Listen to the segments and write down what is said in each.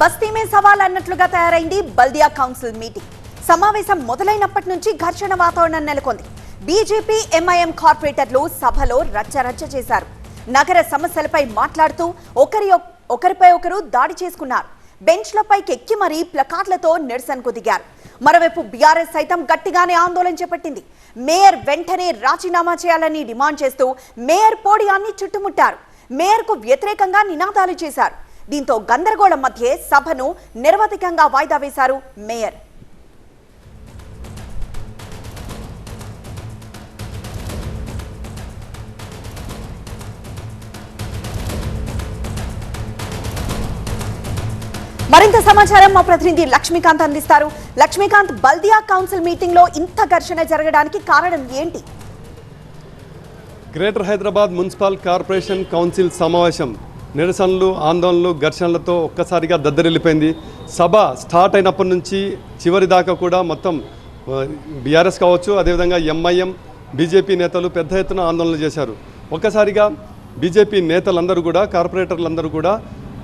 బస్తీ మే సవాల్ అన్నట్లుగా తయారైంది బల్దియా కౌన్సిల్ మీటింగ్. సమావేశం మొదలైనప్పటి నుంచి ఘర్షణ వాతావరణం నెలకొంది. బీజేపీ ఎంఐఎం కార్పొరేటర్లు సభలో రచ్చరచ్చ చేశారు. నగర సమస్యలపై మాట్లాడుతూ ఒకరి ఒకరిపై ఒకరు దాడి చేసుకున్నారు. బెంచ్లపైకి ఎక్కి మరీ ప్లకార్డులతో నిరసనకు దిగారు. మరోవైపు బీఆర్ఎస్ సైతం గట్టిగానే ఆందోళన చేపట్టింది. మేయర్ వెంటనే రాజీనామా చేయాలని డిమాండ్ చేస్తూ మేయర్ పోడియాన్ని చుట్టుముట్టారు. మేయర్కు వ్యతిరేకంగా నినాదాలు చేశారు. దీంతో గందరగోళం మధ్య సభను నిరవధికంగా వాయిదా వేశారు మేయర్. మరింత సమాచారం మా ప్రతినిధి లక్ష్మీకాంత్ అందిస్తారు. లక్ష్మీకాంత్ బల్దియా కౌన్సిల్ మీటింగ్లో ఇంత ఘర్షణ జరగడానికి కారణం ఏంటి? Greater Hyderabad municipal corporation council సమావేశం. నిరసనలు ఆందోళనలు ఘర్షణలతో ఒక్కసారిగా దద్దరిల్లిపోయింది. సభ స్టార్ట్ అయినప్పటి నుంచి చివరి దాకా కూడా మొత్తం బీఆర్ఎస్ కావచ్చు అదేవిధంగా ఎంఐఎం బీజేపీ నేతలు పెద్ద ఎత్తున ఆందోళనలు చేశారు. ఒక్కసారిగా బీజేపీ నేతలందరూ కూడా కార్పొరేటర్లందరూ కూడా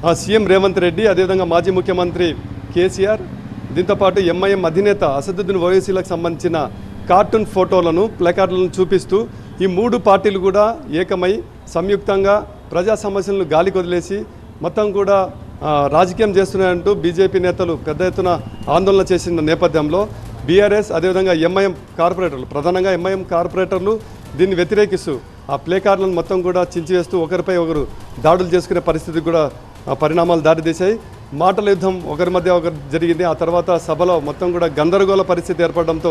ఆ, సీఎం రేవంత్ రెడ్డి అదేవిధంగా మాజీ ముఖ్యమంత్రి కేసీఆర్ దీంతోపాటు ఎంఐఎం అధినేత అసదుద్దీన్ ఓవైసీలకు సంబంధించిన కార్టూన్ ఫోటోలను ప్లకార్డులను చూపిస్తూ ఈ మూడు పార్టీలు కూడా ఏకమై సంయుక్తంగా ప్రజా సమస్యలను గాలికి వదిలేసి మొత్తం కూడా రాజకీయం చేస్తున్నాయంటూ బీజేపీ నేతలు పెద్ద ఎత్తున ఆందోళన చేసిన నేపథ్యంలో బీఆర్ఎస్ అదేవిధంగా ఎంఐఎం కార్పొరేటర్లు ప్రధానంగా ఎంఐఎం కార్పొరేటర్లు దీన్ని వ్యతిరేకిస్తూ ఆ ప్లే కార్డులను మొత్తం కూడా చించివేస్తూ ఒకరిపై ఒకరు దాడులు చేసుకునే పరిస్థితికి కూడా పరిణామాలు దారితీశాయి. మాటల యుద్ధం ఒకరి మధ్య ఒకరు జరిగింది. ఆ తర్వాత సభలో మొత్తం కూడా గందరగోళ పరిస్థితి ఏర్పడడంతో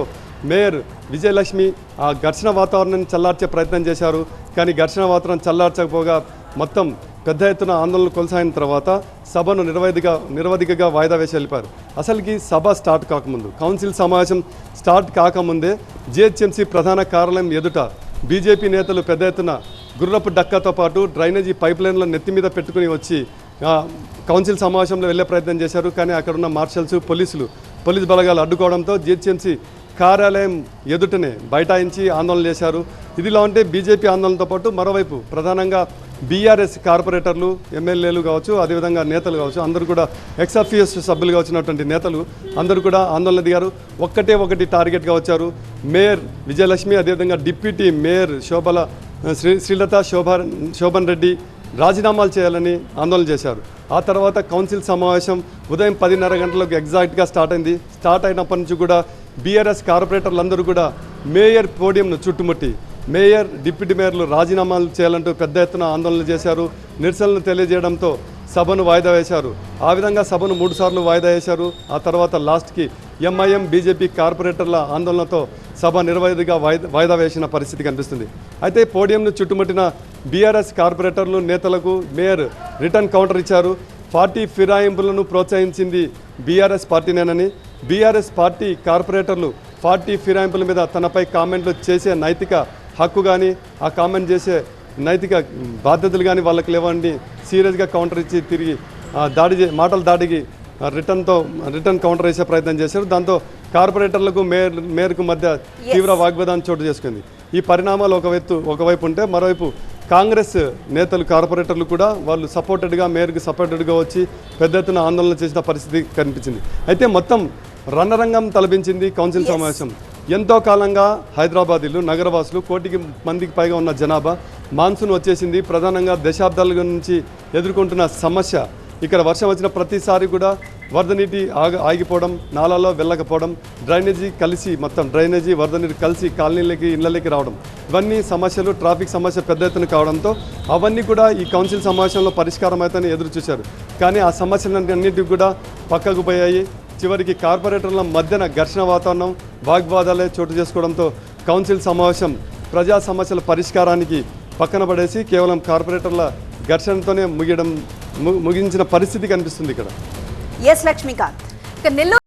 మేయర్ విజయలక్ష్మి ఆ ఘర్షణ వాతావరణాన్ని చల్లార్చే ప్రయత్నం చేశారు. కానీ ఘర్షణ వాతావరణం చల్లార్చకపోగా మొత్తం పెద్ద ఎత్తున ఆందోళనలు కొనసాగిన తర్వాత సభను నిర్వధిగా నిర్వధికగా వాయిదా వేసి వెళ్ళిపారు అసలుకి సభ స్టార్ట్ కాకముందు. కౌన్సిల్ సమావేశం స్టార్ట్ కాకముందే జిహెచ్ఎంసీ ప్రధాన కార్యాలయం ఎదుట బీజేపీ నేతలు పెద్ద ఎత్తున గుర్రపు డక్కతో పాటు డ్రైనేజీ పైప్లైన్ల నెత్తి మీద పెట్టుకుని వచ్చి కౌన్సిల్ సమావేశంలో వెళ్ళే ప్రయత్నం చేశారు. కానీ అక్కడ ఉన్న మార్షల్స్ పోలీసులు పోలీస్ బలగాలు అడ్డుకోవడంతో జిహెచ్ఎంసీ కార్యాలయం ఎదుటనే బైఠాయించి ఆందోళన చేశారు. ఇదిలా ఉంటే బీజేపీ ఆందోళనతో పాటు మరోవైపు ప్రధానంగా బీఆర్ఎస్ కార్పొరేటర్లు ఎమ్మెల్యేలు కావచ్చు అదేవిధంగా నేతలు కావచ్చు అందరూ కూడా ఎక్స్ఎఫ్ఈఎస్ సభ్యులుగా వచ్చినటువంటి నేతలు అందరూ కూడా ఆందోళన దిగారు. ఒక్కటే ఒకటి టార్గెట్గా వచ్చారు. మేయర్ విజయలక్ష్మి అదేవిధంగా డిప్యూటీ మేయర్ శోభల శ్రీ శ్రీలత శోభా శోభన్ రెడ్డి రాజీనామాలు చేయాలని ఆందోళన చేశారు. ఆ తర్వాత కౌన్సిల్ సమావేశం ఉదయం పదిన్నర గంటలకు ఎగ్జాక్ట్గా స్టార్ట్ అయింది. స్టార్ట్ అయినప్పటి నుంచి కూడా బీఆర్ఎస్ కార్పొరేటర్లందరూ కూడా మేయర్ పోడియంను చుట్టుముట్టి మేయర్ డిప్యూటీ మేయర్లు రాజీనామాలు చేయాలంటూ పెద్ద ఎత్తున ఆందోళనలు చేశారు. నిరసనలు తెలియజేయడంతో సభను వాయిదా వేశారు. ఆ విధంగా సభను మూడుసార్లు వాయిదా వేశారు. ఆ తర్వాత లాస్ట్కి ఎంఐఎం బీజేపీ కార్పొరేటర్ల ఆందోళనతో సభ నిర్వధిగా వాయిదా వేసిన పరిస్థితి కనిపిస్తుంది. అయితే పోడియంను చుట్టుముట్టిన బీఆర్ఎస్ కార్పొరేటర్లు నేతలకు మేయర్ రిటర్న్ కౌంటర్ ఇచ్చారు. పార్టీ ఫిరాయింపులను ప్రోత్సహించింది బీఆర్ఎస్ పార్టీనేనని బీఆర్ఎస్ పార్టీ కార్పొరేటర్లు పార్టీ ఫిరాయింపుల మీద తనపై కామెంట్లు చేసే నైతిక హక్కు కానీ ఆ కామెంట్ చేసే నైతిక బాధ్యతలు కానీ వాళ్ళకి లేవండి. సీరియస్గా కౌంటర్ ఇచ్చి తిరిగి దాడి చే- మాటల దాడికి రిటర్న్తో రిటర్న్ కౌంటర్ వేసే ప్రయత్నం చేశారు. దాంతో కార్పొరేటర్లకు మేయర్ మేయర్కు మధ్య తీవ్ర వాగ్వాదాన్ని చోటు చేసుకుంది. ఈ పరిణామాలు ఒకవైపు ఒకవైపు ఉంటే మరోవైపు కాంగ్రెస్ నేతలు కార్పొరేటర్లు కూడా వాళ్ళు సపోర్టెడ్గా మేయర్కి సపోర్టెడ్గా వచ్చి పెద్ద ఎత్తున ఆందోళన చేసిన పరిస్థితి కనిపించింది. అయితే మొత్తం రణరంగం తలపించింది కౌన్సిల్ సమావేశం. ఎంతో కాలంగా హైదరాబాదీలు నగరవాసులు కోటికి మందికి పైగా ఉన్న జనాభా. మాన్సూన్ వచ్చేసింది. ప్రధానంగా దశాబ్దాల నుంచి ఎదుర్కొంటున్న సమస్య. ఇక్కడ వర్షం వచ్చిన ప్రతిసారి కూడా వరద నీటి ఆగ ఆగిపోవడం నాలాలో వెళ్ళకపోవడం డ్రైనేజీ కలిసి మొత్తం డ్రైనేజీ వరద నీరు కలిసి కాలనీలకి ఇళ్ళలోకి రావడం. ఇవన్నీ సమస్యలు ట్రాఫిక్ సమస్య పెద్ద ఎత్తున కావడంతో అవన్నీ కూడా ఈ కౌన్సిల్ సమావేశంలో పరిష్కారం అవుతాయని ఎదురు చూశారు కానీ ఆ సమస్యలన్నింటికి కూడా పక్కకు పోయాయి. చివరికి కార్పొరేటర్ల మధ్యన ఘర్షణ వాతావరణం వాగ్వాదాలే చోటు చేసుకోవడంతో కౌన్సిల్ సమావేశం ప్రజా సమస్యల పరిష్కారానికి పక్కన పడేసి కేవలం కార్పొరేటర్ల ఘర్షణతోనే ముగియడం ము- ముగించిన పరిస్థితి కనిపిస్తుంది ఇక్కడ. ఎస్ లక్ష్మీకాంత్. నెల్లూరు